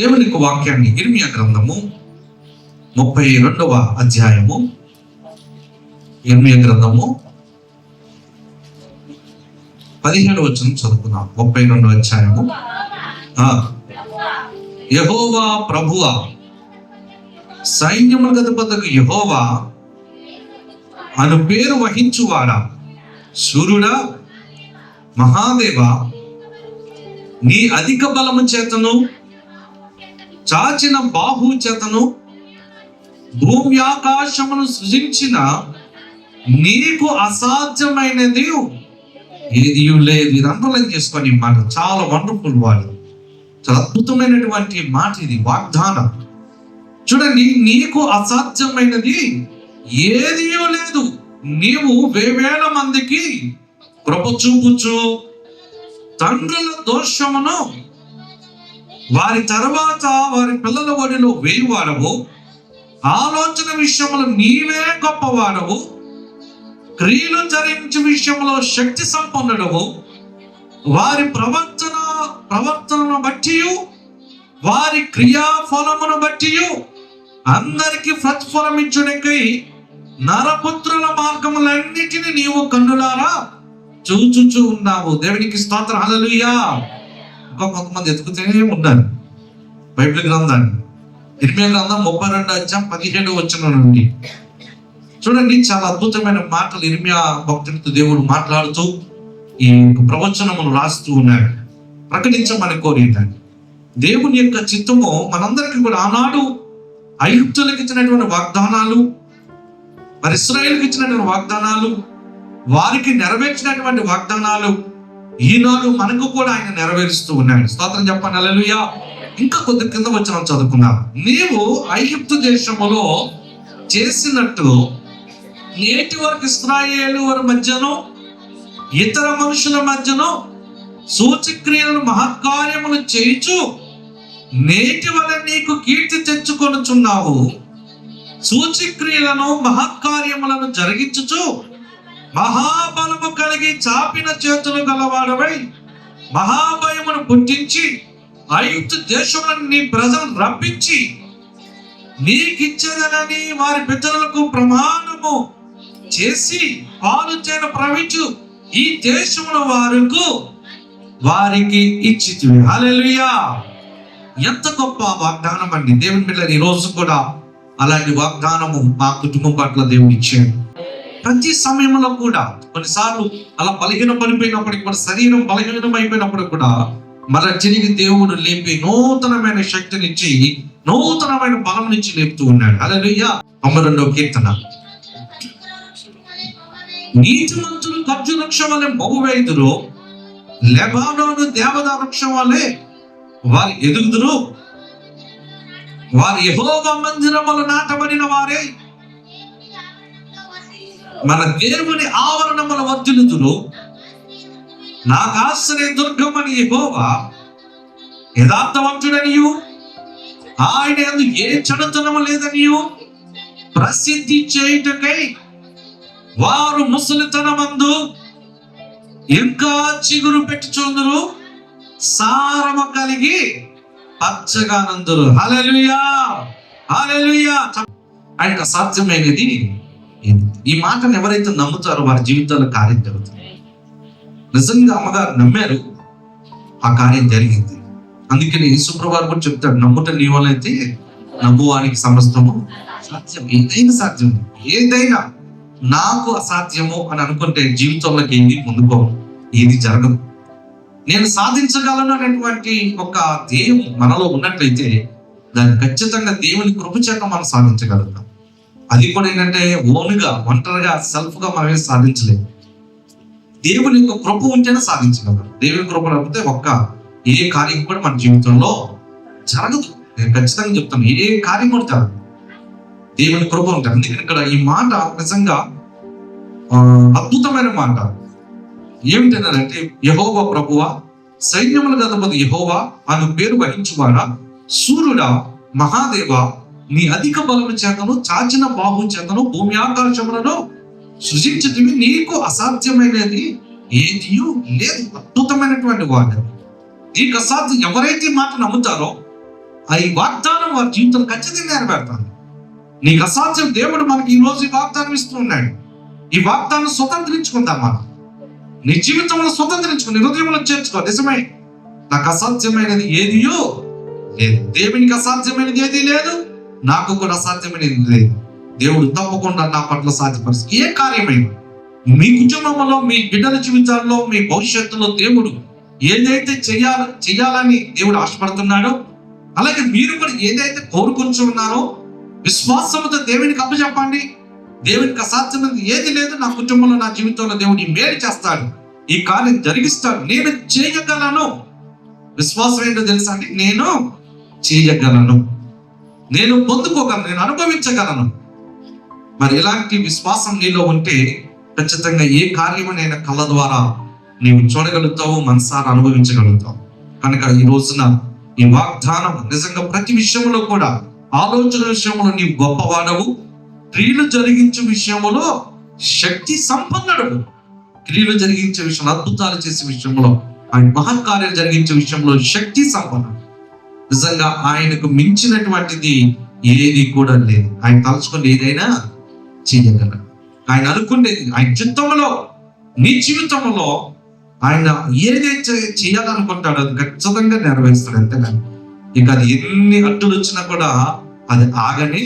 దేవుని యొక్క వాక్యాన్ని ఇర్మియా గ్రంథము ముప్పై రెండవ అధ్యాయము. ఇర్మియా గ్రంథము పదిహేడు వచ్చిన చదువుకున్నాం ముప్పై రెండవ అధ్యాయము. ఆ, ప్రభువ సైన్యముల గదపదకు యహోవా అను పేరు వహించువాడా? సూర్యుడా మహాదేవ నీ అధిక బలము చేతను చాచిన బాహు చేతను భూమి ఆకాశమును సృజించిన నీకు అసాధ్యమైనది ఏది లేదు. ఇది అండర్లైన్ చేసుకొని మాట చాలా వండర్ఫుల్ వాళ్ళు. చాలా అద్భుతమైనటువంటి మాట ఇది వాగ్దానం. చూడండి నీకు అసాధ్యమైనది ఏది లేదు. నీవు వేవేల మందికి కృప చూపుచు తండ్రుల దోషమును వారి తర్వాత వారి పిల్లల ఒడిలో వేయువాడవు ఆలోచన విషయంలో నీవే గొప్పవాడవు క్రియలు ధరించే విషయంలో శక్తి సంపన్నుడవు. వారి ప్రవర్తన ప్రవర్తనను బట్టి వారి క్రియాఫలమును బట్టి అందరికీ ప్రతిఫలం ఇచ్చుటకై నరపుత్రుల మార్గములన్నిటిని నీవు కన్నులారా చూచుచూ ఉన్నావు. దేవునికి స్తోత్రం. హల్లెలూయా. ఇంకా కొంతమంది ఎదుగుతూనే ఉన్నారు బైబిల్ గ్రంథాన్ని ఇరిమే గ్రంథం ముప్పై రెండు అధ్యాయం పదిహేడు వచ్చిన నుండి. చూడండి చాలా అద్భుతమైన మాటలు ఇరిమియా భక్తుడితో దేవుడు మాట్లాడుతూ ఈ యొక్క ప్రవచనమును రాస్తూ ఉన్నాడు ప్రకటించమని కోరిందండి దేవుని యొక్క చిత్తము మనందరికీ కూడా ఆనాడు ఐగుప్తులకు ఇచ్చినటువంటి వాగ్దానాలు మరి ఇస్రాయేల్కి ఇచ్చినటువంటి వాగ్దానాలు వారికి నెరవేర్చినటువంటి వాగ్దానాలు ఈనాడు మనకు కూడా ఆయన నెరవేరుస్తూ ఉన్నాడు. స్తోత్రం చెప్పాను అలలుయా ఇంకా కొద్ది కింద వచ్చిన చదువుకుందాం. నీవు ఐగుప్తు దేశములో చేసినట్టు నేటి వరకు ఇస్రాయేలు వారి మధ్యను ఇతర మనుషుల మధ్యను సూచక్రియలను మహత్కార్యములు చేయుచు. నేటి వల్ల నీకు కీర్తి తెచ్చుకొనుచున్నావు. సూచక్రియలను మహత్కార్యములను జరిగించుచు. మహాబలము కలిగి చాపిన చేతులు గలవాడవై మహాభయమును పుట్టించి ఐగుప్తు దేశములను నీ ప్రజలు రప్పించి నీకిచ్చేదనని వారి పితరులకు ప్రమాణము చేసి పాలు చేన ప్రవించు ఈ దేశముల వారికి వారికి ఇచ్చితివి. హల్లెలూయా. ఎంత గొప్ప వాగ్దానం అండి దేవుని బిడ్డలు ఈ రోజు కూడా అలాంటి వాగ్దానము మా కుటుంబం పట్ల దేవుడు ఇచ్చాడు. ప్రతి సమయంలో కూడా కొన్నిసార్లు అలా బలహీన పడిపోయినప్పటికీ మన శరీరం బలహీనం అయిపోయినప్పుడు కూడా మన తిరిగి దేవుడు లేపి నూతనమైన శక్తినిచ్చి నూతనమైన బలం నుంచి లేపుతూ ఉన్నాడు. అలలుయ్య తొంభై కీర్తన. నీతిమంతులు ఖర్జు వృక్షం వలె బహువేదురు లెబానోను దేవద వృక్షం వలె వారు ఎదుగుదురు. వారు యహోవ మందిరములు నాటబడిన వారే. మన దేవుని ఆవరణముల వర్ధిల్లుదురు. నాకు ఆశ్రయ దుర్గమని యెహోవా యథార్థవంతుడనియు. ఆయన ఎందు ఏ చెడుతనము లేదనియు. ప్రసిద్ధి చేయుటకై వారు ముసలితనమందు ఇంకా చిగురు పెట్టుచుందరు. సారము కలిగి పచ్చగానందురు. హల్లెలూయా! హలలుయా ఆయనకు అసాధ్యమైనది ఈ మాటను ఎవరైతే నమ్ముతారో వారి జీవితాల్లో కార్యం జరుగుతుంది నిజంగా అమ్మగారు నమ్మారు ఆ కార్యం జరిగింది. అందుకని శుక్రవారం కూడా చెప్తాడు నమ్ముట నీ వల్ల నమ్మువానికి సమస్తము సాధ్యం. ఏదైనా సాధ్యం. ఏదైనా నాకు అసాధ్యము అని అనుకుంటే జీవితంలోకి ఏది ముందుకో ఏది జరగదు. నేను సాధించగలను అనేటువంటి ఒక ధ్యేయం మనలో ఉన్నట్లయితే దాన్ని ఖచ్చితంగా దేవుని కృప చేత మనం సాధించగలుగుతాం. అది కూడా ఏంటంటే ఓన్గా ఒంటరిగా సెల్ఫ్గా సాధించలేము. దేవుని యొక్క కృప ఉంటేనే సాధించగలరు దేవుని కృప లేకపోతే ఒక్క ఏ కార్యం కూడా మన జీవితంలో జరగదు. నేను ఖచ్చితంగా చెప్తాను ఏ కార్యం కూడా జరగదు. దేవుని కృప ఉంటుంది అందుకని ఇక్కడ ఈ మాట నిజంగా ఆ, అద్భుతమైన మాట. ఏమిటంటే యహోవా ప్రభువ సైన్యముల గదపది యహోవా అను పేరు వహించువాడా? సూర్యుడా? మహాదేవ? నీ అధిక బలము చేతను చాచిన బాహు చేతను భూమి ఆకాశములను సృజించటమే నీకు అసాధ్యమైనది ఏది లేదు. అద్భుతమైనటువంటి వాడు నీకు అసాధ్యం ఎవరైతే మాట నమ్ముతారో ఆ ఈ వాగ్దానం వారి జీవితం ఖచ్చితంగా నెరవేరుతాను నీకు అసాధ్యం దేవుడు మనకి ఈ రోజు ఈ వాగ్దానం ఇస్తున్నాడు ఈ వాగ్దానం స్వతంత్రించుకుందాం మనం. నీ జీవితంలో స్వతంత్రించుకో నీ హృదయంలో చేర్చుకో. నిజమే. నాకు అసాధ్యమైనది ఏదియో లేదు. దేవునికి అసాధ్యమైనది ఏది లేదు. నాకు కూడా అసాధ్యమైనది లేదు. దేవుడు తప్పకుండా నా పట్ల సాధ్యపరుస్తుంది ఏ కార్యమైనా మీ కుటుంబంలో మీ బిడ్డల జీవితాల్లో మీ భవిష్యత్తులో దేవుడు ఏదైతే చేయాల చేయాలని దేవుడు ఆశపడుతున్నాడో అలాగే మీరు కూడా ఏదైతే కోరుకుంటూ ఉన్నారో విశ్వాసంతో దేవునికి అప్పచెప్పండి. దేవునికి అసాధ్యమైనది ఏది లేదు. నా కుటుంబంలో నా జీవితంలో దేవుడు ఈ మేలు చేస్తాడు. ఈ కార్యం జరిగిస్తాడు. నేను చేయగలను. విశ్వాసం ఏంటో తెలుసా అండి? నేను చేయగలను. నేను పొందుకోగలను నేను అనుభవించగలను. మరి ఇలాంటి విశ్వాసం నీలో ఉంటే ఖచ్చితంగా ఏ కార్యమైనా కళ్ళ ద్వారా నీవు చూడగలుగుతావు మనసారా అనుభవించగలుగుతావు. కనుక ఈ రోజున ఈ వాగ్దానం నిజంగా ప్రతి విషయంలో కూడా ఆలోచన విషయంలో నీవు గొప్పవాడవు క్రియలు జరిగించే విషయంలో శక్తి సంపన్నుడు క్రియలు జరిగించే విషయంలో అద్భుతాలు చేసే విషయంలో ఆయన మహత్కార్యాలు జరిగించే విషయంలో శక్తి సంపన్నుడు. నిజంగా ఆయనకు మించినటువంటిది ఏది కూడా లేదు. ఆయన తలుచుకుని ఏదైనా చేయగలరు ఆయన అనుకునేది ఆయన చిత్తంలో నీ జీవితంలో ఆయన ఏదైతే చేయాలనుకుంటాడో అది ఖచ్చితంగా నెరవేరుస్తాడు అంతేగాని ఇక అది ఎన్ని అడ్డులు వచ్చినా కూడా అది ఆగని